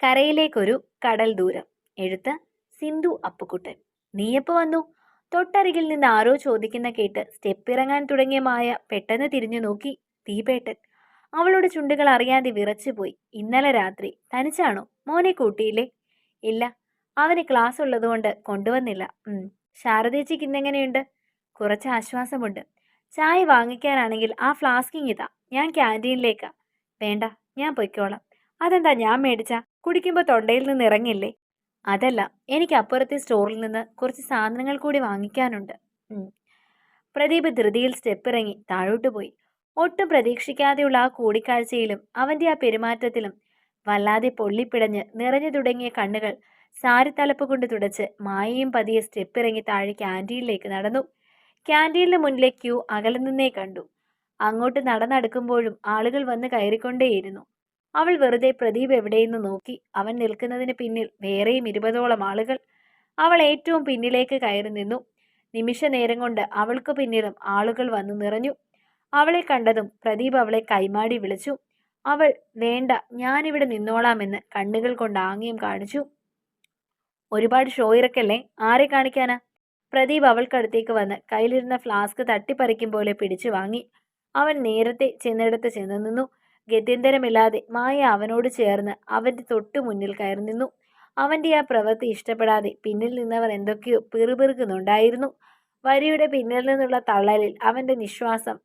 കരയിലേക്കൊരു കടൽ ദൂരം. എഴുത്ത് സിന്ധു അപ്പുക്കുട്ടൻ. നീയപ്പോ വന്നു. തൊട്ടരികിൽ നിന്ന് ആരോ ചോദിക്കുന്ന കേട്ട് സ്റ്റെപ്പ് ഇറങ്ങാൻ തുടങ്ങിയ മായ പെട്ടെന്ന് തിരിഞ്ഞു നോക്കി ദീപേട്ടൻ അവളുടെ ചുണ്ടുകൾ അറിയാതെ വിറച്ചുപോയി ഇന്നലെ രാത്രി തനിച്ചാണോ മോനെ കൂട്ടിയില്ലേ? ഇല്ല. അവന് ക്ലാസ് ഉള്ളതുകൊണ്ട് കൊണ്ടുവന്നില്ല. ശാരദേച്ചിക്ക് ഇന്നെങ്ങനെയുണ്ട് കുറച്ച് ആശ്വാസമുണ്ട്. ചായ വാങ്ങിക്കാനാണെങ്കിൽ ആ ഫ്ലാസ്കിങ് ഇതാ. ഞാൻ ക്യാന്റീനിലേക്കാ. വേണ്ട ഞാൻ പൊയ്ക്കോളാം. അതെന്താ ഞാൻ മേടിച്ച? കുടിക്കുമ്പോൾ തൊണ്ടയിൽ നിന്ന് ഇറങ്ങില്ലേ? അതല്ല എനിക്ക് അപ്പുറത്തെ സ്റ്റോറിൽ നിന്ന് കുറച്ച് സാധനങ്ങൾ കൂടി വാങ്ങിക്കാനുണ്ട്. പ്രദീപ് ധൃതിയിൽ സ്റ്റെപ്പ് ഇറങ്ങി താഴോട്ട് പോയി. ഒട്ടും പ്രതീക്ഷിക്കാതെയുള്ള ആ കൂടിക്കാഴ്ചയിലും അവന്റെ ആ പെരുമാറ്റത്തിലും വല്ലാതെ പൊള്ളിപ്പിടഞ്ഞ് നിറഞ്ഞു തുടങ്ങിയ കണ്ണുകൾ സാരി തലപ്പ് കൊണ്ട് തുടച്ച് മായയും പതിയെ സ്റ്റെപ്പ് ഇറങ്ങി താഴെ ക്യാന്റീനിലേക്ക് നടന്നു. ക്യാന്റീനിന് മുന്നിലെ ക്യൂ അകലെ നിന്നേ കണ്ടു. അങ്ങോട്ട് നടന്നടുക്കുമ്പോഴും ആളുകൾ വന്ന് കയറിക്കൊണ്ടേയിരുന്നു. അവൾ വെറുതെ പ്രദീപ് എവിടെയെന്ന് നോക്കി. അവൻ നിൽക്കുന്നതിന് പിന്നിൽ വേറെയും ഇരുപതോളം ആളുകൾ. അവൾ ഏറ്റവും പിന്നിലേക്ക് കയറി നിന്നു. നിമിഷ നേരം കൊണ്ട് അവൾക്ക് പിന്നിലും ആളുകൾ വന്നു നിറഞ്ഞു. അവളെ കണ്ടതും പ്രദീപ് അവളെ കൈമാടി വിളിച്ചു. അവൾ വേണ്ട ഞാനിവിടെ നിന്നോളാമെന്ന് കണ്ണുകൾ കൊണ്ട് ആംഗ്യം കാണിച്ചു. ഒരുപാട് ഷോ ഇറക്കല്ലേ? ആരെ കാണിക്കാനാ? പ്രദീപ് അവൾക്കടുത്തേക്ക് വന്ന് കയ്യിലിരുന്ന ഫ്ലാസ്ക് തട്ടിപ്പറിക്കും പോലെ പിടിച്ചു വാങ്ങി. അവൻ നേരത്തെ ചെന്നിടത്ത് ചെന്ന് നിന്നു. ഗത്യന്തരമില്ലാതെ മായ അവനോട് ചേർന്ന് അവന്റെ തൊട്ടു മുന്നിൽ കയറി നിന്നു. അവന്റെ ആ പ്രവൃത്തി ഇഷ്ടപ്പെടാതെ പിന്നിൽ നിന്നവർ എന്തൊക്കെയോ പിറുപിറുക്കുന്നുണ്ടായിരുന്നു. വരിയുടെ പിന്നിൽ നിന്നുള്ള തള്ളലിൽ അവന്റെ നിശ്വാസം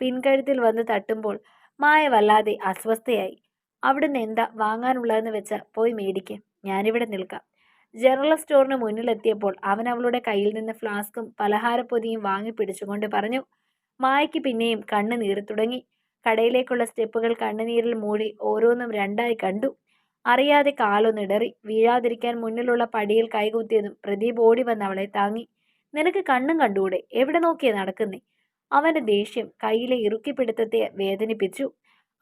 പിൻകഴുത്തിൽ വന്ന് തട്ടുമ്പോൾ മായ വല്ലാതെ അസ്വസ്ഥയായി. അവിടുന്ന് എന്താ വാങ്ങാനുള്ളതെന്ന് വെച്ചാൽ പോയി മേടിക്കേ ഞാനിവിടെ നിൽക്കാം. ജനറൽ സ്റ്റോറിന് മുന്നിലെത്തിയപ്പോൾ അവൻ അവളുടെ കയ്യിൽ നിന്ന് ഫ്ലാസ്കും പലഹാരപ്പൊതിയും വാങ്ങി പിടിച്ചുകൊണ്ട് പറഞ്ഞു. മായയ്ക്ക് പിന്നെയും കണ്ണ് നീറി തുടങ്ങി. കടയിലേക്കുള്ള സ്റ്റെപ്പുകൾ കണ്ണുനീരിൽ മൂടി ഓരോന്നും രണ്ടായി കണ്ടു. അറിയാതെ കാലൊന്നിടറി വീഴാതിരിക്കാൻ മുന്നിലുള്ള പടിയിൽ കൈകുത്തിയതും പ്രദീപ് ഓടി വന്ന് അവളെ താങ്ങി. നിനക്ക് കണ്ണും കണ്ടുകൂടെ? എവിടെ നോക്കിയാ നടക്കുന്നേ? അവന്റെ ദേഷ്യം കയ്യിലെ ഇറുക്കിപ്പിടുത്തത്തെ വേദനിപ്പിച്ചു.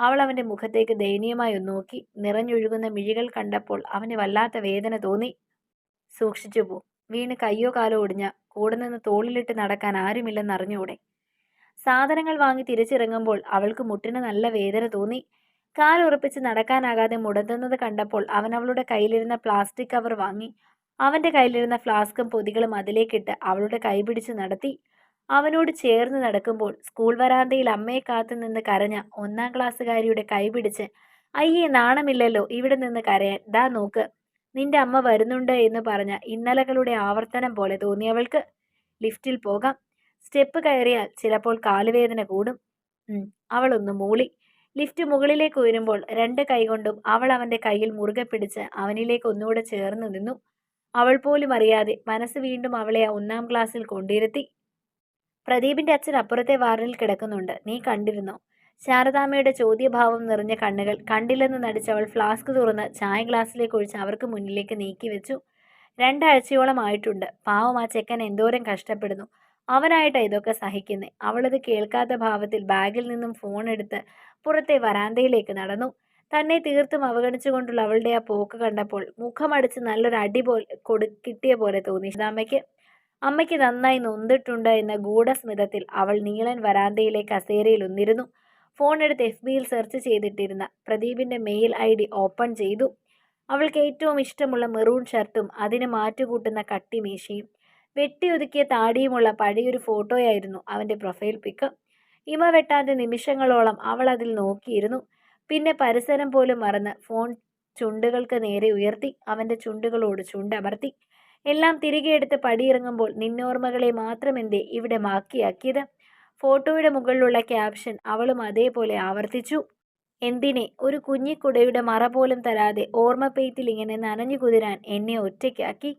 അവൾ അവന്റെ മുഖത്തേക്ക് ദയനീയമായി ഒന്ന് നോക്കി. നിറഞ്ഞൊഴുകുന്ന മിഴികൾ കണ്ടപ്പോൾ അവന് വല്ലാത്ത വേദന തോന്നി. സൂക്ഷിച്ചു പോ. വീണ് കയ്യോ കാലോ ഒടിഞ്ഞ കൂടെ നിന്ന് തോളിലിട്ട് നടക്കാൻ ആരുമില്ലെന്ന് അറിഞ്ഞൂടെ സാധനങ്ങൾ വാങ്ങി തിരിച്ചിറങ്ങുമ്പോൾ അവൾക്ക് മുട്ടിന് നല്ല വേദന തോന്നി. കാലുറപ്പിച്ച് നടക്കാനാകാതെ മുടന്തുന്നത് കണ്ടപ്പോൾ അവൻ അവളുടെ കയ്യിലിരുന്ന പ്ലാസ്റ്റിക് കവർ വാങ്ങി. അവന്റെ കയ്യിലിരുന്ന ഫ്ലാസ്കും പൊതികളും അതിലേക്കിട്ട് അവളുടെ കൈപിടിച്ച് നടത്തി. അവനോട് ചേർന്ന് നടക്കുമ്പോൾ സ്കൂൾ വരാന്തയിൽ അമ്മയെ കാത്തു നിന്ന് കരഞ്ഞ ഒന്നാം ക്ലാസ്സുകാരിയുടെ കൈപിടിച്ച് അയ്യേ നാണമില്ലല്ലോ ഇവിടെ നിന്ന് കരയാൻ. ദാ നോക്ക് നിന്റെ അമ്മ വരുന്നുണ്ട് എന്ന് പറഞ്ഞ ഇന്നലകളുടെ ആവർത്തനം പോലെ തോന്നിയവൾക്ക് ലിഫ്റ്റിൽ പോകാം. സ്റ്റെപ്പ് കയറിയാൽ ചിലപ്പോൾ കാലുവേദന കൂടും. അവളൊന്ന് മൂളി. ലിഫ്റ്റ് മുകളിലേക്ക് ഉയരുമ്പോൾ രണ്ട് കൈകൊണ്ടും അവൾ അവന്റെ കയ്യിൽ മുറുകെ പിടിച്ച് അവനിലേക്ക് ഒന്നുകൂടെ ചേർന്ന് നിന്നു. അവൾ പോലും അറിയാതെ മനസ്സ് വീണ്ടും അവളെ ഒന്നാം ക്ലാസ്സിൽ കൊണ്ടിരുത്തി. പ്രദീപിന്റെ അച്ഛൻ അപ്പുറത്തെ വാർഡിൽ കിടക്കുന്നുണ്ട്. നീ കണ്ടിരുന്നോ? ശാരദാമ്മയുടെ ചോദ്യഭാവം നിറഞ്ഞ കണ്ണുകൾ കണ്ടില്ലെന്ന് നടിച്ചവൾ ഫ്ലാസ്ക് തുറന്ന് ചായ ഗ്ലാസ്സിലേക്ക് ഒഴിച്ച് അവർക്ക് മുന്നിലേക്ക് നീക്കി വെച്ചു. രണ്ടാഴ്ചയോളം ആയിട്ടുണ്ട്. പാവം ആ ചെക്കൻ എന്തോരം കഷ്ടപ്പെടുന്നു. അവനായിട്ടാ ഇതൊക്കെ സഹിക്കുന്നത് അവളത് കേൾക്കാത്ത ഭാവത്തിൽ ബാഗിൽ നിന്നും ഫോൺ എടുത്ത് പുറത്തെ വരാന്തയിലേക്ക് നടന്നു. തന്നെ തീർത്തും അവഗണിച്ചുകൊണ്ടുള്ള അവളുടെ ആ പോക്ക് കണ്ടപ്പോൾ മുഖമടിച്ച് നല്ലൊരു അടി പോലെ കൊടു കിട്ടിയ പോലെ തോന്നി. അമ്മയ്ക്ക്. അമ്മയ്ക്ക് നന്നായി നൊന്തിട്ടുണ്ട് എന്ന ഗൂഢസ്മിതത്തിൽ അവൾ നീളൻ വരാന്തയിലെ കസേരയിൽ ഒന്നിരുന്നു. ഫോൺ എടുത്ത് എഫ് ബിയിൽ സെർച്ച് ചെയ്തിട്ടിരുന്ന പ്രദീപിന്റെ മെയിൽ ഐ ഡി ഓപ്പൺ ചെയ്തു. അവൾക്ക് ഏറ്റവും ഇഷ്ടമുള്ള മെറൂൺ ഷർട്ടും അതിന് മാറ്റുകൂട്ടുന്ന കട്ടിമീശയും വെട്ടിയൊതുക്കിയ താടിയുമുള്ള പഴയൊരു ഫോട്ടോയായിരുന്നു അവന്റെ പ്രൊഫൈൽ പിക്ക്. ഇമ വെട്ടാതെ നിമിഷങ്ങളോളം അവൾ അതിൽ നോക്കിയിരുന്നു. പിന്നെ പരിസരം പോലും മറന്ന് ഫോൺ ചുണ്ടുകൾക്ക് നേരെ ഉയർത്തി അവന്റെ ചുണ്ടുകളോട് ചുണ്ടമർത്തി. എല്ലാം തിരികെ എടുത്ത് പടിയിറങ്ങുമ്പോൾ നിന്നോർമ്മകളെ മാത്രമെന്തേ ഇവിടെ മാക്കിയാക്കിയത് ഫോട്ടോയുടെ മുകളിലുള്ള ക്യാപ്ഷൻ അവളും അതേപോലെ ആവർത്തിച്ചു. എന്തിനെ? ഒരു കുഞ്ഞിക്കുടയുടെ മറ പോലും തരാതെ ഓർമ്മപ്പെയ്ത്തിൽ ഇങ്ങനെ നനഞ്ഞു കുതിരാൻ എന്നെ ഒറ്റയ്ക്കാക്കി.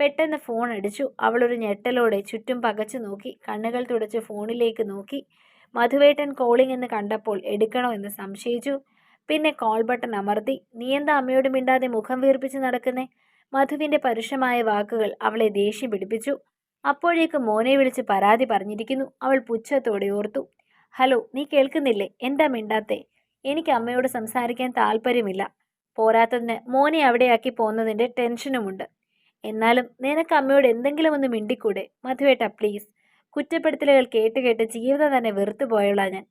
പെട്ടെന്ന് ഫോൺ അടിച്ചു. അവളൊരു ഞെട്ടലോടെ ചുറ്റും പകച്ചു നോക്കി. കണ്ണുകൾ തുടച്ച് ഫോണിലേക്ക് നോക്കി. മധുവേട്ടൻ കോളിംഗ് എന്ന് കണ്ടപ്പോൾ എടുക്കണോ എന്ന് സംശയിച്ചു. പിന്നെ കോൾ ബട്ടൺ അമർത്തി. നീ എന്താ അമ്മയോട് മിണ്ടാതെ മുഖം വീർപ്പിച്ച് നടക്കുന്നേ? മധുവിന്റെ പരുഷമായ വാക്കുകൾ അവളെ ദേഷ്യം പിടിപ്പിച്ചു. അപ്പോഴേക്ക് മോനെ വിളിച്ച് പരാതി പറഞ്ഞിരിക്കുന്നു. അവൾ പുച്ഛത്തോടെ ഓർത്തു. ഹലോ നീ കേൾക്കുന്നില്ലേ? എന്താ മിണ്ടാത്തെ? എനിക്ക് അമ്മയോട് സംസാരിക്കാൻ താല്പര്യമില്ല. പോരാത്തതിന് മോനെ അവിടെയാക്കി പോകുന്നതിന്റെ ടെൻഷനുമുണ്ട് എന്നാലും നിനക്ക് അമ്മയോട് എന്തെങ്കിലും ഒന്ന് മിണ്ടിക്കൂടെ? മധുവേട്ട പ്ലീസ് കുറ്റപ്പെടുത്തലുകൾ കേട്ട് കേട്ട് ജീവിതം തന്നെ വെറുത്തു പോയുള്ള ഞാൻ.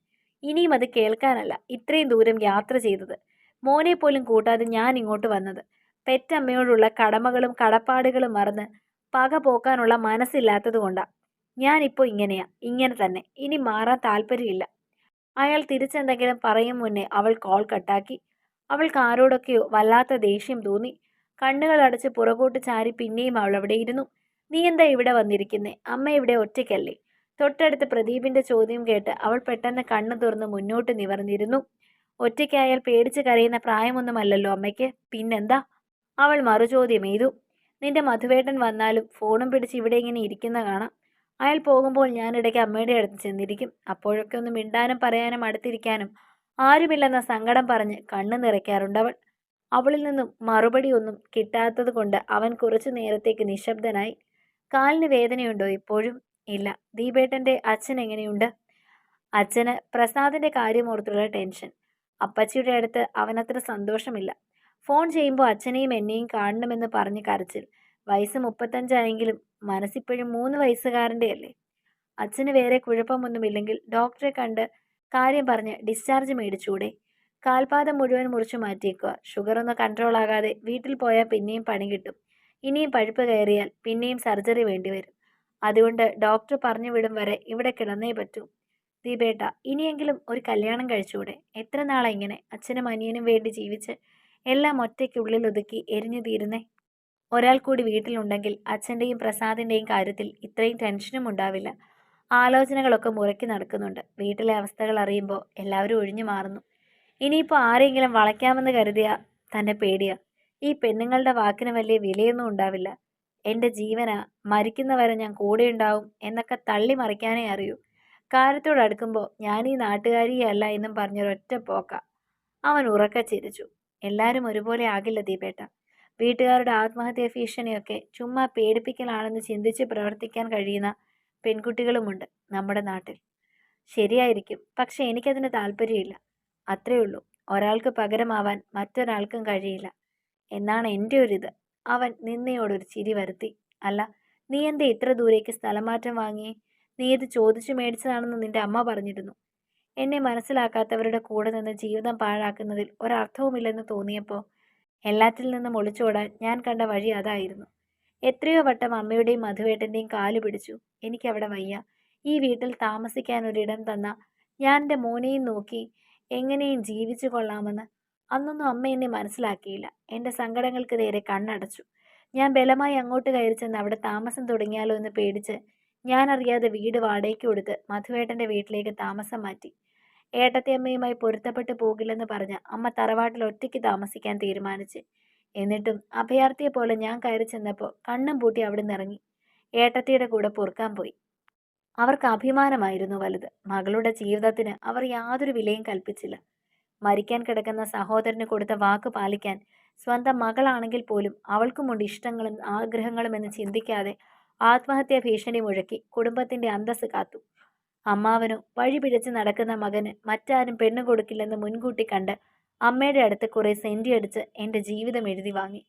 ഇനിയും അത് കേൾക്കാനല്ല. ഇത്രയും ദൂരം യാത്ര ചെയ്തത്. മോനെ പോലും കൂട്ടാതെ ഞാൻ ഇങ്ങോട്ട് വന്നത്. പെറ്റമ്മയോടുള്ള കടമകളും കടപ്പാടുകളും മറന്ന് പക പോക്കാനുള്ള മനസ്സില്ലാത്തതുകൊണ്ടാണ് ഞാനിപ്പോൾ ഇങ്ങനെയാ. ഇങ്ങനെ തന്നെ. ഇനി മാറാൻ താല്പര്യമില്ല. അയാൾ തിരിച്ചെന്തെങ്കിലും പറയും മുന്നേ അവൾ കോൾ കട്ടാക്കി അവൾക്ക് ആരോടൊക്കെയോ വല്ലാത്ത ദേഷ്യം തോന്നി. കണ്ണുകൾ അടച്ച് പുറകോട്ട് ചാരി പിന്നെയും അവൾ അവിടെ ഇരുന്നു. നീ എന്താ ഇവിടെ വന്നിരിക്കുന്നേ? അമ്മ ഇവിടെ ഒറ്റയ്ക്കല്ലേ? തൊട്ടടുത്ത് പ്രദീപിന്റെ ചോദ്യം കേട്ട് അവൾ പെട്ടെന്ന് കണ്ണു തുറന്ന് മുന്നോട്ട് നിവർന്നിരുന്നു. ഒറ്റയ്ക്കായാൽ പേടിച്ച് കരയുന്ന പ്രായമൊന്നുമല്ലല്ലോ അമ്മയ്ക്ക്. പിന്നെന്താ? അവൾ മറുചോദ്യം ചെയ്തു നിന്റെ മധുവേട്ടൻ വന്നാലും ഫോണും പിടിച്ച് ഇവിടെ ഇങ്ങനെ ഇരിക്കുന്ന കാണാം. അയാൾ പോകുമ്പോൾ ഞാനിടയ്ക്ക് അമ്മയുടെ അടുത്ത് ചെന്നിരിക്കും. അപ്പോഴൊക്കെ ഒന്ന് മിണ്ടാനും പറയാനും അടുത്തിരിക്കാനും ആരുമില്ലെന്ന സങ്കടം പറഞ്ഞ് കണ്ണു നിറയ്ക്കാറുണ്ടവൾ അവളിൽ നിന്നും മറുപടി ഒന്നും കിട്ടാത്തത് കൊണ്ട് അവൻ കുറച്ചു നേരത്തേക്ക് നിശബ്ദനായി കാലിന് വേദനയുണ്ടോ? ഇപ്പോഴും ഇല്ല. ദീപേട്ടന്റെ അച്ഛൻ എങ്ങനെയുണ്ട്? അച്ഛന് പ്രസാദിന്റെ കാര്യമോർത്തുള്ള ടെൻഷൻ. അപ്പച്ചിയുടെ അടുത്ത് അവനത്ര സന്തോഷമില്ല. ഫോൺ ചെയ്യുമ്പോൾ അച്ഛനെയും എന്നെയും കാണണമെന്ന് പറഞ്ഞ് കരച്ചിൽ. വയസ്സ് മുപ്പത്തഞ്ചായെങ്കിലും മനസ്സിപ്പോഴും മൂന്ന് വയസ്സുകാരന്റെ അല്ലേ അച്ഛന് വേറെ കുഴപ്പമൊന്നുമില്ലെങ്കിൽ ഡോക്ടറെ കണ്ട് കാര്യം പറഞ്ഞ് ഡിസ്ചാർജ് മേടിച്ചൂടെ? കാൽപാദം മുഴുവൻ മുറിച്ചു മാറ്റിയേക്കുക. ഷുഗർ ഒന്ന് കൺട്രോൾ ആകാതെ വീട്ടിൽ പോയാൽ പിന്നെയും പണി കിട്ടും. ഇനിയും പഴുപ്പ് കയറിയാൽ പിന്നെയും സർജറി വേണ്ടിവരും അതുകൊണ്ട് ഡോക്ടർ പറഞ്ഞു വിടും വരെ ഇവിടെ കിടന്നേ പറ്റൂ. ദീപേട്ട ഇനിയെങ്കിലും ഒരു കല്യാണം കഴിച്ചുകൂടെ? എത്ര നാളെ ഇങ്ങനെ അച്ഛനും അനിയനും വേണ്ടി ജീവിച്ച് എല്ലാം ഒറ്റയ്ക്ക് ഉള്ളിൽ ഒതുക്കി എരിഞ്ഞു തീരുന്നേ? ഒരാൾ കൂടി വീട്ടിലുണ്ടെങ്കിൽ അച്ഛന്റെയും പ്രസാദിന്റെയും കാര്യത്തിൽ ഇത്രയും ടെൻഷനും ഉണ്ടാവില്ല. ആലോചനകളൊക്കെ മുറക്കി നടക്കുന്നുണ്ട്. വീട്ടിലെ അവസ്ഥകൾ അറിയുമ്പോൾ എല്ലാവരും ഒഴിഞ്ഞു മാറുന്നു. ഇനിയിപ്പോൾ ആരെങ്കിലും വളയ്ക്കാമെന്ന് കരുതിയ തന്നെ പേടിയ. ഈ പെണ്ണുങ്ങളുടെ വാക്കിന് വലിയ വിലയൊന്നും ഉണ്ടാവില്ല. എന്റെ ജീവനാ മരിക്കുന്നവരെ ഞാൻ കൂടെ ഉണ്ടാവും എന്നൊക്കെ തള്ളി മറിക്കാനേ അറിയൂ. കാര്യത്തോട് അടുക്കുമ്പോൾ ഞാൻ ഈ നാട്ടുകാരിയല്ല എന്നും പറഞ്ഞൊരൊറ്റ പോക്ക. അവൻ ഉറക്ക ചിരിച്ചു. എല്ലാവരും ഒരുപോലെ ആകില്ല ദീപേട്ട. വീട്ടുകാരുടെ ആത്മഹത്യ ഭീഷണിയൊക്കെ ചുമ്മാ പേടിപ്പിക്കലാണെന്ന് ചിന്തിച്ച് പ്രവർത്തിക്കാൻ കഴിയുന്ന പെൺകുട്ടികളുമുണ്ട് നമ്മുടെ നാട്ടിൽ. ശരിയായിരിക്കും. പക്ഷെ എനിക്കതിന് താല്പര്യമില്ല. അത്രേ ഉള്ളൂ. ഒരാൾക്ക് പകരമാവാൻ മറ്റൊരാൾക്കും കഴിയില്ല. എന്നാണ് എന്റെ ഒരിത്. അവൻ നിന്നയോടൊരു ചിരി വരുത്തി. അല്ല നീ എന്തേ ഇത്ര ദൂരേക്ക് സ്ഥലമാറ്റം വാങ്ങിയേ? നീ ഇത് ചോദിച്ചു മേടിച്ചതാണെന്ന് നിന്റെ അമ്മ പറഞ്ഞിരുന്നു. എന്നെ മനസ്സിലാക്കാത്തവരുടെ കൂടെ നിന്ന് ജീവിതം പാഴാക്കുന്നതിൽ ഒരർത്ഥവുമില്ലെന്ന് തോന്നിയപ്പോൾ എല്ലാറ്റിൽ നിന്നും ഒളിച്ചോടാൻ ഞാൻ കണ്ട വഴി അതായിരുന്നു. എത്രയോ വട്ടം അമ്മയുടെയും മധുവേട്ടന്റെയും കാലു പിടിച്ചു. എനിക്കവിടെ വയ്യ. ഈ വീട്ടിൽ താമസിക്കാൻ ഒരിടം തന്ന ഞാൻ എന്റെ മോനെയും നോക്കി എങ്ങനെയും ജീവിച്ചു കൊള്ളാമെന്ന് അന്നൊന്നും അമ്മ എന്നെ മനസ്സിലാക്കിയില്ല. എന്റെ സങ്കടങ്ങൾക്ക് നേരെ കണ്ണടച്ചു. ഞാൻ ബലമായി അങ്ങോട്ട് കയറി ചെന്ന് അവിടെ താമസം തുടങ്ങിയാലോ എന്ന് പേടിച്ച് ഞാൻ അറിയാതെ വീട് വാടകയ്ക്ക് കൊടുത്ത് മധുവേട്ടന്റെ വീട്ടിലേക്ക് താമസം മാറ്റി. ഏട്ടത്തിയമ്മയുമായി പൊരുത്തപ്പെട്ടു പോകില്ലെന്ന് പറഞ്ഞ് അമ്മ തറവാട്ടിൽ ഒറ്റയ്ക്ക് താമസിക്കാൻ തീരുമാനിച്ച്. എന്നിട്ടും അഭയാർത്ഥിയെ പോലെ ഞാൻ കയറി ചെന്നപ്പോൾ കണ്ണും പൂട്ടി അവിടെ നിറങ്ങി ഏട്ടത്തിയുടെ കൂടെ പൊറുക്കാൻ പോയി. അവർക്ക് അഭിമാനമായിരുന്നു വലുത്. മകളുടെ ജീവിതത്തിന് അവർ യാതൊരു വിലയും കൽപ്പിച്ചില്ല. മരിക്കാൻ കിടക്കുന്ന സഹോദരന് കൊടുത്ത വാക്ക് പാലിക്കാൻ സ്വന്തം മകളാണെങ്കിൽ പോലും അവൾക്കുമുണ്ട് ഇഷ്ടങ്ങളും ആഗ്രഹങ്ങളും എന്ന് ചിന്തിക്കാതെ ആത്മഹത്യാ ഭീഷണി മുഴക്കി കുടുംബത്തിന്റെ അന്തസ് കാത്തു. അമ്മാവനു വഴി പിഴച്ച് നടക്കുന്ന മകന് മറ്റാരും പെണ്ണു കൊടുക്കില്ലെന്ന് മുൻകൂട്ടി കണ്ട് അമ്മയുടെ അടുത്ത് കുറെ സെന്റി അടിച്ച് എന്റെ ജീവിതം എഴുതി വാങ്ങി.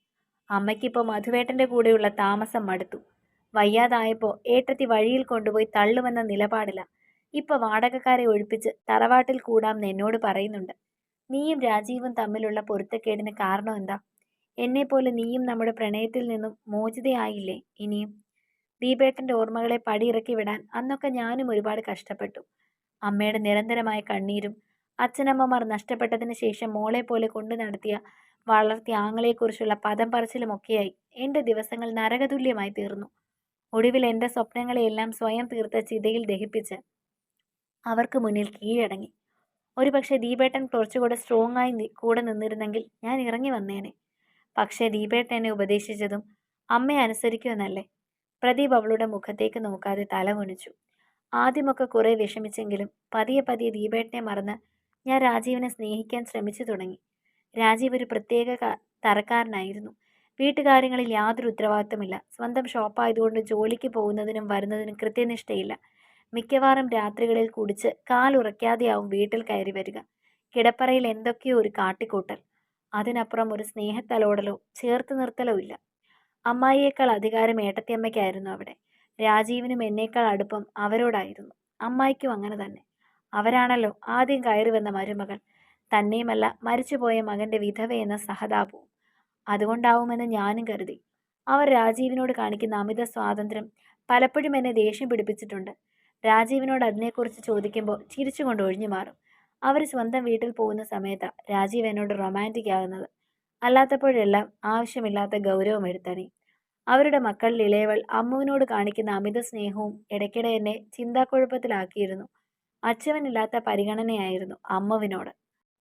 അമ്മയ്ക്കിപ്പോൾ മധുവേട്ടന്റെ കൂടെയുള്ള താമസം മടുത്തു. വയ്യാതായപ്പോൾ ഏട്ടത്തി വഴിയിൽ കൊണ്ടുപോയി തള്ളുമെന്ന നിലപാടില്ല ഇപ്പൊ വാടകക്കാരെ ഒഴിപ്പിച്ച് തറവാട്ടിൽ കൂടാമെന്ന് എന്നോട് പറയുന്നുണ്ട്. നീയും രാജീവും തമ്മിലുള്ള പൊരുത്തക്കേടിന് കാരണം എന്താ? എന്നെപ്പോലെ നീയും നമ്മുടെ പ്രണയത്തിൽ നിന്നും മോചിതയായില്ലേ ഇനിയും? ദീപേട്ടന്റെ ഓർമ്മകളെ പടിയിറക്കി വിടാൻ അന്നൊക്കെ ഞാനും ഒരുപാട് കഷ്ടപ്പെട്ടു. അമ്മയുടെ നിരന്തരമായ കണ്ണീരും അച്ഛനമ്മമാർ നഷ്ടപ്പെട്ടതിന് ശേഷം മോളെ പോലെ കൊണ്ടു നടത്തിയ വളർത്തിയ ആങ്ങളെക്കുറിച്ചുള്ള പദം പറച്ചിലുമൊക്കെയായി. എന്റെ ദിവസങ്ങൾ നരകതുല്യമായി തീർന്നു. ഒടുവിൽ എന്റെ സ്വപ്നങ്ങളെയെല്ലാം സ്വയം തീർത്ത ചിതയിൽ ദഹിപ്പിച്ച് അവർക്ക് മുന്നിൽ കീഴടങ്ങി. ഒരുപക്ഷെ ദീപേട്ടൻ കുറച്ചുകൂടെ സ്ട്രോങ് ആയി കൂടെ നിന്നിരുന്നെങ്കിൽ ഞാൻ ഇറങ്ങി വന്നേനെ. പക്ഷേ ദീപേട്ടനെ ഉപദേശിച്ചതും അമ്മയെ അനുസരിക്കുമെന്നല്ലേ. പ്രദീപ് അവളുടെ മുഖത്തേക്ക് നോക്കാതെ തല കുനിച്ചു. ആദ്യമൊക്കെ കുറേ വിഷമിച്ചെങ്കിലും പതിയെ പതിയെ ദീപേട്ടനെ മറന്ന് ഞാൻ രാജീവിനെ സ്നേഹിക്കാൻ ശ്രമിച്ചു തുടങ്ങി. രാജീവ് ഒരു പ്രത്യേക തറക്കാരനായിരുന്നു വീട്ടുകാര്യങ്ങളിൽ യാതൊരു ഉത്തരവാദിത്തമില്ല. സ്വന്തം ഷോപ്പായതുകൊണ്ട് ജോലിക്ക് പോകുന്നതിനും വരുന്നതിനും കൃത്യനിഷ്ഠയില്ല. മിക്കവാറും രാത്രികളിൽ കുടിച്ച് കാലുറയ്ക്കാതെയാവും വീട്ടിൽ കയറി വരിക. കിടപ്പറയിൽ എന്തൊക്കെയോ ഒരു കാട്ടിക്കൂട്ടൽ. അതിനപ്പുറം ഒരു സ്നേഹത്തലോടലോ ചേർത്ത് നിർത്തലോ ഇല്ല. അമ്മായിയേക്കാൾ അധികാരം ഏട്ടത്തിയമ്മയ്ക്കായിരുന്നു അവിടെ. രാജീവിനും എന്നേക്കാൾ അടുപ്പം അവരോടായിരുന്നു. അമ്മായിക്കും അങ്ങനെ തന്നെ. അവരാണല്ലോ ആദ്യം കയറി വന്ന മരുമകൾ. തന്നെയുമല്ല മരിച്ചുപോയ മകന്റെ വിധവയെന്ന സഹതാപവും. അതുകൊണ്ടാവുമെന്ന് ഞാനും കരുതി. അവർ രാജീവിനോട് കാണിക്കുന്ന അമിത സ്വാതന്ത്ര്യം പലപ്പോഴും എന്നെ ദേഷ്യം പിടിപ്പിച്ചിട്ടുണ്ട്. രാജീവിനോട് അതിനെക്കുറിച്ച് ചോദിക്കുമ്പോൾ ചിരിച്ചുകൊണ്ട് ഒഴിഞ്ഞു മാറും. അവർ സ്വന്തം വീട്ടിൽ പോകുന്ന സമയത്താണ് രാജീവ് എന്നോട് റൊമാന്റിക് ആകുന്നത്. അല്ലാത്തപ്പോഴെല്ലാം ആവശ്യമില്ലാത്ത ഗൗരവം എടുത്തണി. അവരുടെ മക്കളിൽ ഇളയവൾ അമ്മുവിനോട് കാണിക്കുന്ന അമിത സ്നേഹവും ഇടയ്ക്കിടെ എന്നെ ചിന്താക്കുഴപ്പത്തിലാക്കിയിരുന്നു. അച്ഛവനില്ലാത്ത പരിഗണനയായിരുന്നു അമ്മുവിനോട്.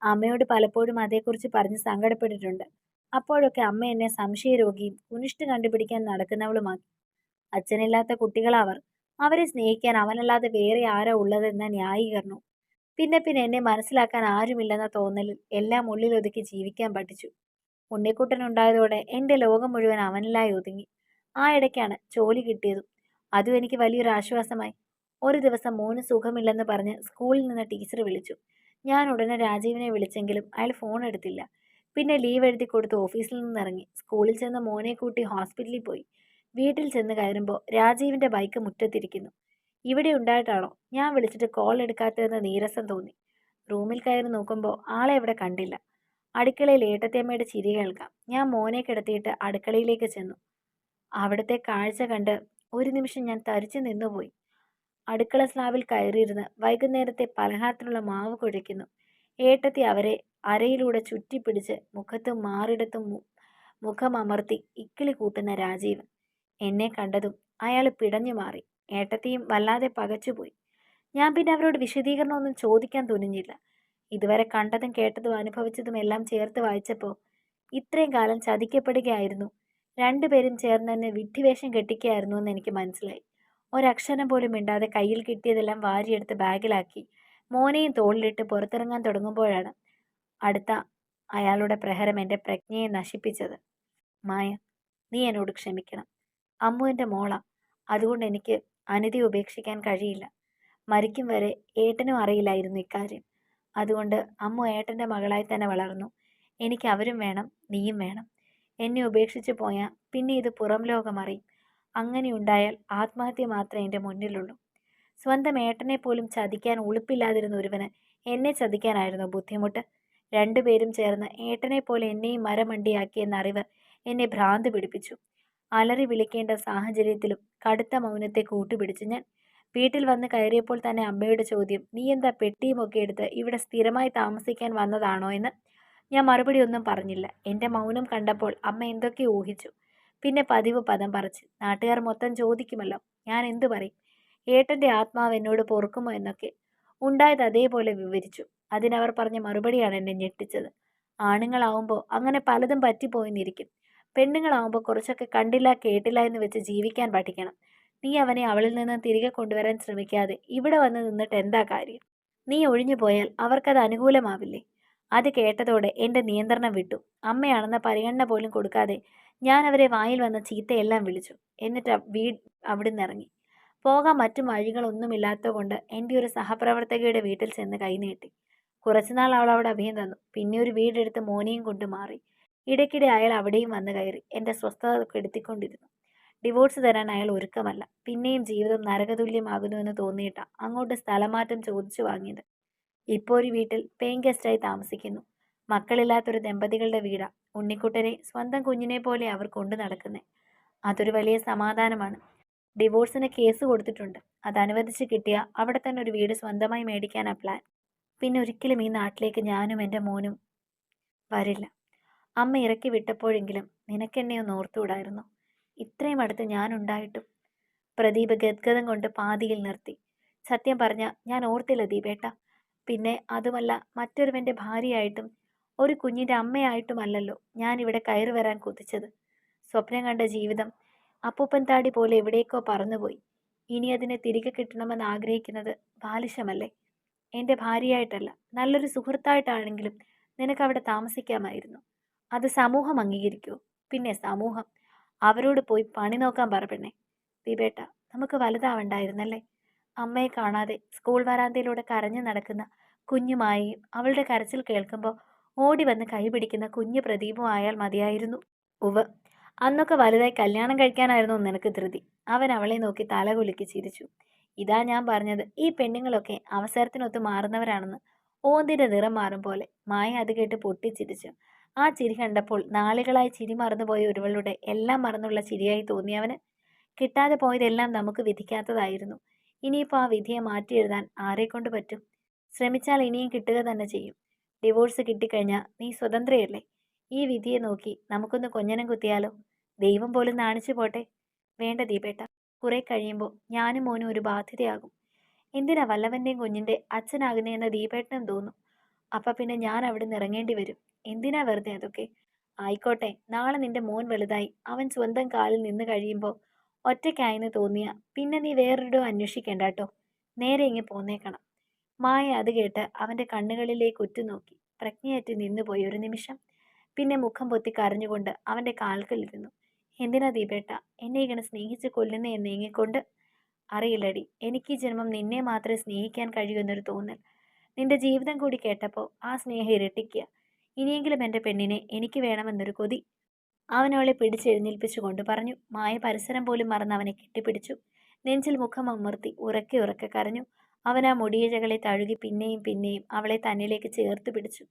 അമ്മയോട് പലപ്പോഴും അതേക്കുറിച്ച് പറഞ്ഞ് സങ്കടപ്പെട്ടിട്ടുണ്ട്. അപ്പോഴൊക്കെ അമ്മ എന്നെ സംശയരോഗിയും കുനിഷ്ട് കണ്ടുപിടിക്കാൻ നടക്കുന്നവളുമാക്കി. അച്ഛനില്ലാത്ത കുട്ടികളവർ അവരെ സ്നേഹിക്കാൻ അവനല്ലാതെ വേറെ ആരോ ഉള്ളതെന്ന ന്യായീകരണവും. പിന്നെ പിന്നെ എന്നെ മനസ്സിലാക്കാൻ ആരുമില്ലെന്ന തോന്നലിൽ എല്ലാം ഉള്ളിലൊതുക്കി ജീവിക്കാൻ പഠിച്ചു. ഉണ്ണിക്കുട്ടൻ ഉണ്ടായതോടെ എന്റെ ലോകം മുഴുവൻ അവനിലായി ഒതുങ്ങി. ആ ഇടയ്ക്കാണ് ജോലി കിട്ടിയതും. അതും എനിക്ക് വലിയൊരു ആശ്വാസമായി. ഒരു ദിവസം മോന് സുഖമില്ലെന്ന് പറഞ്ഞ് സ്കൂളിൽ നിന്ന് ടീച്ചർ വിളിച്ചു. ഞാൻ ഉടനെ രാജീവിനെ വിളിച്ചെങ്കിലും അയാൾ ഫോൺ എടുത്തില്ല. പിന്നെ ലീവ് എഴുതി കൊടുത്ത് ഓഫീസിൽ നിന്ന് ഇറങ്ങി സ്കൂളിൽ ചെന്ന് മോനെ കൂട്ടി ഹോസ്പിറ്റലിൽ പോയി. വീട്ടിൽ ചെന്ന് കയറുമ്പോൾ രാജീവിന്റെ ബൈക്ക് മുറ്റത്തിരിക്കുന്നു. ഇവിടെ ഉണ്ടായിട്ടാണോ? ഞാൻ വിളിച്ചിട്ട് കോൾ എടുക്കാത്തതെന്ന് നീരസം തോന്നി. റൂമിൽ കയറി നോക്കുമ്പോൾ ആളെ ഇവിടെ കണ്ടില്ല. അടുക്കളയിൽ ഏട്ടത്തേമ്മയുടെ ചിരി കേൾക്കാം. ഞാൻ മോനെ കിടത്തിയിട്ട് അടുക്കളയിലേക്ക് ചെന്നു. അവിടുത്തെ കാഴ്ച കണ്ട് ഒരു നിമിഷം ഞാൻ തരിച്ചു നിന്നുപോയി. അടുക്കള സ്ലാബിൽ കയറിയിരുന്ന് വൈകുന്നേരത്തെ പലഹാരത്തിനുള്ള മാവ് കുഴയ്ക്കുന്നു. ഏട്ടത്തി അവരെ അരയിലൂടെ ചുറ്റിപ്പിടിച്ച് മുഖത്തും മാറിടത്തും മുഖം അമർത്തി ഇക്കിളി കൂട്ടുന്ന രാജീവ് എന്നെ കണ്ടതും അയാൾ പിടഞ്ഞു മാറി. ഏട്ടത്തിയും വല്ലാതെ പകച്ചുപോയി. ഞാൻ പിന്നെ അവരോട് വിശദീകരണമൊന്നും ചോദിക്കാൻ തുനിഞ്ഞില്ല. ഇതുവരെ കണ്ടതും കേട്ടതും അനുഭവിച്ചതും എല്ലാം ചേർത്ത് വായിച്ചപ്പോൾ ഇത്രയും കാലം ചതിക്കപ്പെടുകയായിരുന്നു. രണ്ടുപേരും ചേർന്ന് എന്നെ വിഡ്ഢിവേഷം കെട്ടിക്കുകയായിരുന്നു എന്ന് എനിക്ക് മനസ്സിലായി. ഒരക്ഷരം പോലും മിണ്ടാതെ കയ്യിൽ കിട്ടിയതെല്ലാം വാരിയെടുത്ത് ബാഗിലാക്കി. മോനെയും തോളിലിട്ട് പുറത്തിറങ്ങാൻ തുടങ്ങുമ്പോഴാണ് അടുത്ത അയാളുടെ പ്രഹരം എന്റെ പ്രജ്ഞയെ നശിപ്പിച്ചത്. മായ നീ എന്നോട് ക്ഷമിക്കണം. അമ്മു എന്റെ മോള. അതുകൊണ്ട് എനിക്ക് അനിതി ഉപേക്ഷിക്കാൻ കഴിയില്ല. മരിക്കും വരെ ഏട്ടനും അറിയില്ലായിരുന്നു ഇക്കാര്യം. അതുകൊണ്ട് അമ്മു ഏട്ടന്റെ മകളായി തന്നെ വളർന്നു. എനിക്ക് അവരും വേണം നീയും വേണം. എന്നെ ഉപേക്ഷിച്ച് പോയാൽ പിന്നെ ഇത് പുറം ലോകം അങ്ങനെ ഉണ്ടായാൽ ആത്മഹത്യ മാത്രമേ എന്റെ മുന്നിലുള്ളൂ. സ്വന്തം ഏട്ടനെ പോലും ചതിക്കാൻ ഉളുപ്പില്ലാതിരുന്ന ഒരുവന് എന്നെ ചതിക്കാനായിരുന്നു ബുദ്ധിമുട്ട്. രണ്ടുപേരും ചേർന്ന് ഏട്ടനെ പോലെ എന്നെയും മരമണ്ടിയാക്കിയെന്ന അറിവ് എന്നെ ഭ്രാന്ത് പിടിപ്പിച്ചു. അലറി വിളിക്കേണ്ട സാഹചര്യത്തിലും കടുത്ത മൗനത്തെ കൂട്ടുപിടിച്ചു ഞാൻ. വീട്ടിൽ വന്ന് കയറിയപ്പോൾ തന്നെ അമ്മയുടെ ചോദ്യം നീ എന്താ പെട്ടിയുമൊക്കെ എടുത്ത് ഇവിടെ സ്ഥിരമായി താമസിക്കാൻ വന്നതാണോ എന്ന് ഞാൻ മറുപടി ഒന്നും പറഞ്ഞില്ല. എന്റെ മൗനം കണ്ടപ്പോൾ അമ്മ എന്തൊക്കെ ഊഹിച്ചു. പിന്നെ പതിവ് പദം പറിച്ച് നാട്ടുകാർ മൊത്തം ചോദിക്കുമല്ലോ ഞാൻ എന്തു പറയും? ഏട്ടന്റെ ആത്മാവ് എന്നോട് പൊറുക്കുമോ എന്നൊക്കെ ഉണ്ടായത് അതേപോലെ വിവരിച്ചു. അതിനവർ പറഞ്ഞ മറുപടിയാണ് എന്നെ ഞെട്ടിച്ചത്. ആണുങ്ങളാവുമ്പോൾ അങ്ങനെ പലതും പറ്റിപ്പോയിന്നിരിക്കും. പെണ്ണുങ്ങളാവുമ്പോൾ കുറച്ചൊക്കെ കണ്ടില്ല കേട്ടില്ല എന്ന് വെച്ച് ജീവിക്കാൻ പഠിക്കണം. നീ അവനെ അവളിൽ നിന്ന് തിരികെ കൊണ്ടുവരാൻ ശ്രമിക്കാതെ ഇവിടെ വന്ന് നിന്നിട്ട് എന്താ കാര്യം? നീ ഒഴിഞ്ഞു പോയാൽ അവർക്കത് അനുകൂലമാവില്ലേ? അത് കേട്ടതോടെ എന്റെ നിയന്ത്രണം വിട്ടു. അമ്മയാണെന്ന പരിഗണന പോലും കൊടുക്കാതെ ഞാൻ അവരെ വായിൽ വന്ന ചീത്തയെല്ലാം വിളിച്ചു. എന്നിട്ട് വീട് അവിടുന്ന് ഇറങ്ങി പോകാൻ മറ്റു വഴികളൊന്നുമില്ലാത്തതുകൊണ്ട് എന്റെ ഒരു സഹപ്രവർത്തകയുടെ വീട്ടിൽ ചെന്ന് കൈനീട്ടി കുറച്ചുനാൾ അവൾ അവിടെ അഭയം തന്നു. പിന്നെ ഒരു വീടെടുത്ത് മോനെയും കൊണ്ട് മാറി. ഇടയ്ക്കിടെ അയാൾ അവിടെയും വന്ന് കയറി. എന്റെ സ്വസ്ഥത കെടുത്തിക്കൊണ്ടിരുന്നു ഡിവോഴ്സ് തരാൻ അയാൾ ഒരുക്കമല്ല. പിന്നെയും ജീവിതം നരകതുല്യമാകുന്നുവെന്ന് തോന്നിയിട്ടാണ് അങ്ങോട്ട് സ്ഥലമാറ്റം ചോദിച്ചു വാങ്ങിയത്. ഇപ്പോൾ ഒരു വീട്ടിൽ പേയിങ് ഗസ്റ്റായി താമസിക്കുന്നു. മക്കളില്ലാത്തൊരു ദമ്പതികളുടെ വീടാണ് ഉണ്ണിക്കുട്ടനെ സ്വന്തം കുഞ്ഞിനെ പോലെ അവർ കൊണ്ടു നടക്കുന്നത് അതൊരു വലിയ സമാധാനമാണ്. ഡിവോഴ്സിന് കേസ് കൊടുത്തിട്ടുണ്ട്. അതനുവദിച്ച് കിട്ടിയ അവിടെ തന്നെ ഒരു വീട് സ്വന്തമായി മേടിക്കാനാ പ്ലാൻ പിന്നെ ഒരിക്കലും ഈ നാട്ടിലേക്ക് ഞാനും എന്റെ മോനും വരില്ല. അമ്മ ഇറക്കി വിട്ടപ്പോഴെങ്കിലും നിനക്കെന്നെ ഒന്ന് ഓർത്തുകൂടായിരുന്നു. ഇത്രയും അടുത്ത് ഞാനുണ്ടായിട്ടും പ്രദീപ് ഗദ്ഗതം കൊണ്ട് പാതിയിൽ നിർത്തി. സത്യം പറഞ്ഞ ഞാൻ ഓർത്തില്ല ദീപേട്ട. പിന്നെ അതുമല്ല മറ്റൊരുവന്റെ ഭാര്യയായിട്ടും ഒരു കുഞ്ഞിന്റെ അമ്മയായിട്ടുമല്ലല്ലോ ഞാനിവിടെ കയറി വരാൻ കുതിച്ചത്. സ്വപ്നം കണ്ട ജീവിതം അപ്പൂപ്പൻ താടി പോലെ എവിടേക്കോ പറന്നുപോയി. ഇനി അതിനെ തിരികെ കിട്ടണമെന്ന് ആഗ്രഹിക്കുന്നത് ബാലിശമല്ലേ? എന്റെ ഭാര്യയായിട്ടല്ല നല്ലൊരു സുഹൃത്തായിട്ടാണെങ്കിലും നിനക്ക് അവിടെ താമസിക്കാമായിരുന്നു. അത് സമൂഹം അംഗീകരിക്കൂ പിന്നെ സമൂഹം അവരോട് പോയി പണി നോക്കാൻ പറ പെണ്ണെ. ദീപേട്ട നമുക്ക് വലുതാവണ്ടായിരുന്നല്ലേ? അമ്മയെ കാണാതെ സ്കൂൾ വരാന്തയിലൂടെ കരഞ്ഞു നടക്കുന്ന കുഞ്ഞുമായി അവളുടെ കരച്ചിൽ കേൾക്കുമ്പോൾ ഓടി വന്ന് കൈപിടിക്കുന്ന കുഞ്ഞു പ്രദീപും ആയാൽ മതിയായിരുന്നു. ഉവ അന്നൊക്കെ വലുതായി കല്യാണം കഴിക്കാനായിരുന്നു നിനക്ക് ധൃതി. അവൻ അവളെ നോക്കി തല കുലുക്കി ചിരിച്ചു. ഇതാ ഞാൻ പറഞ്ഞത് ഈ പെണ്ണുങ്ങളൊക്കെ അവസരത്തിനൊത്ത് മാറുന്നവരാണെന്ന്. ഓന്തിന്റെ നിറം മാറും പോലെ. മായ അത് കേട്ട് പൊട്ടിച്ചിരിച്ചു. ആ ചിരി കണ്ടപ്പോൾ നാളുകളായി ചിരി മറന്നുപോയ ഒരുവളുടെ എല്ലാം മറന്നുള്ള ചിരിയായി തോന്നിയവന് കിട്ടാതെ പോയതെല്ലാം നമുക്ക് വിധിക്കാത്തതായിരുന്നു. ഇനിയിപ്പോൾ ആ വിധിയെ മാറ്റി എഴുതാൻ ആരെക്കൊണ്ട് പറ്റും? ശ്രമിച്ചാൽ ഇനിയും കിട്ടുക തന്നെ ചെയ്യും. ഡിവോഴ്സ് കിട്ടിക്കഴിഞ്ഞാൽ നീ സ്വതന്ത്രയല്ലേ? ഈ വിധിയെ നോക്കി നമുക്കൊന്ന് കൊഞ്ഞനം കുത്തിയാലോ? ദൈവം പോലും നാണിച്ചു പോട്ടെ? വേണ്ട ദീപേട്ട. കുറെ കഴിയുമ്പോൾ ഞാനും മോനും ഒരു ബാധ്യതയാകും. എന്തിനാ വല്ലവന്റെയും കുഞ്ഞിന്റെ അച്ഛനാകുന്നതെന്ന് ദീപേട്ടനും തോന്നും. അപ്പം പിന്നെ ഞാൻ അവിടെ നിന്ന് ഇറങ്ങേണ്ടി വരും. എന്തിനാ വെറുതെ അതൊക്കെ? ആയിക്കോട്ടെ നാളെ നിന്റെ മോൻ വലുതായി. അവൻ സ്വന്തം കാലിൽ നിന്ന് കഴിയുമ്പോൾ ഒറ്റയ്ക്കായെന്ന് തോന്നിയ പിന്നെ നീ വേറൊരിടവും അന്വേഷിക്കേണ്ട കേട്ടോ നേരെ ഇങ്ങ് പോന്നേക്കണം. മായ അത് കേട്ട് അവന്റെ കണ്ണുകളിലേക്ക് ഉറ്റുനോക്കി. പ്രജ്ഞയറ്റ് നിന്നുപോയി ഒരു നിമിഷം. പിന്നെ മുഖം പൊത്തി കരഞ്ഞുകൊണ്ട് അവന്റെ കാൽക്കലിരുന്നു എന്തിനാ ദീപേട്ട? എന്നെ ഇങ്ങനെ സ്നേഹിച്ച് കൊല്ലുന്നേ എന്ന് നീങ്ങിക്കൊണ്ട് അറിയില്ലടി. എനിക്ക് ജന്മം നിന്നെ മാത്രമേ സ്നേഹിക്കാൻ കഴിയൂ എന്നൊരു തോന്നൽ. നിന്റെ ജീവിതം കൂടി കേട്ടപ്പോൾ ആ സ്നേഹം ഇരട്ടിക്കുക. ഇനിയെങ്കിലും എന്റെ പെണ്ണിനെ എനിക്ക് വേണമെന്നൊരു കൊതി. അവൻ അവളെ പിടിച്ചെഴുന്നേൽപ്പിച്ചുകൊണ്ട് പറഞ്ഞു. മായ പരിസരം പോലും മറന്ന് അവനെ കെട്ടിപ്പിടിച്ചു. നെഞ്ചിൽ മുഖം അമർത്തി ഉറക്കെ ഉറക്കെ കരഞ്ഞു. അവൻ ആ മുടിയിഴകളെ തഴുകി പിന്നെയും പിന്നെയും അവളെ തന്നിലേക്ക് ചേർത്ത് പിടിച്ചു.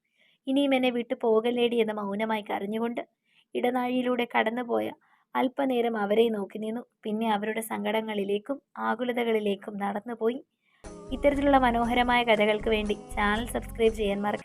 ഇനിയും എന്നെ വിട്ടു പോകല്ലേടി എന്ന് മൗനമായി കരഞ്ഞുകൊണ്ട് ഇടനാഴിയിലൂടെ കടന്നുപോയ അല്പനേരം അവരെ നോക്കി നിന്നു. പിന്നെ അവരുടെ സങ്കടങ്ങളിലേക്കും ആകുലതകളിലേക്കും നടന്നുപോയി. ഇത്തരത്തിലുള്ള മനോഹരമായ കഥകൾക്ക് വേണ്ടി ചാനൽ സബ്സ്ക്രൈബ് ചെയ്യാൻ മറക്കരുത്.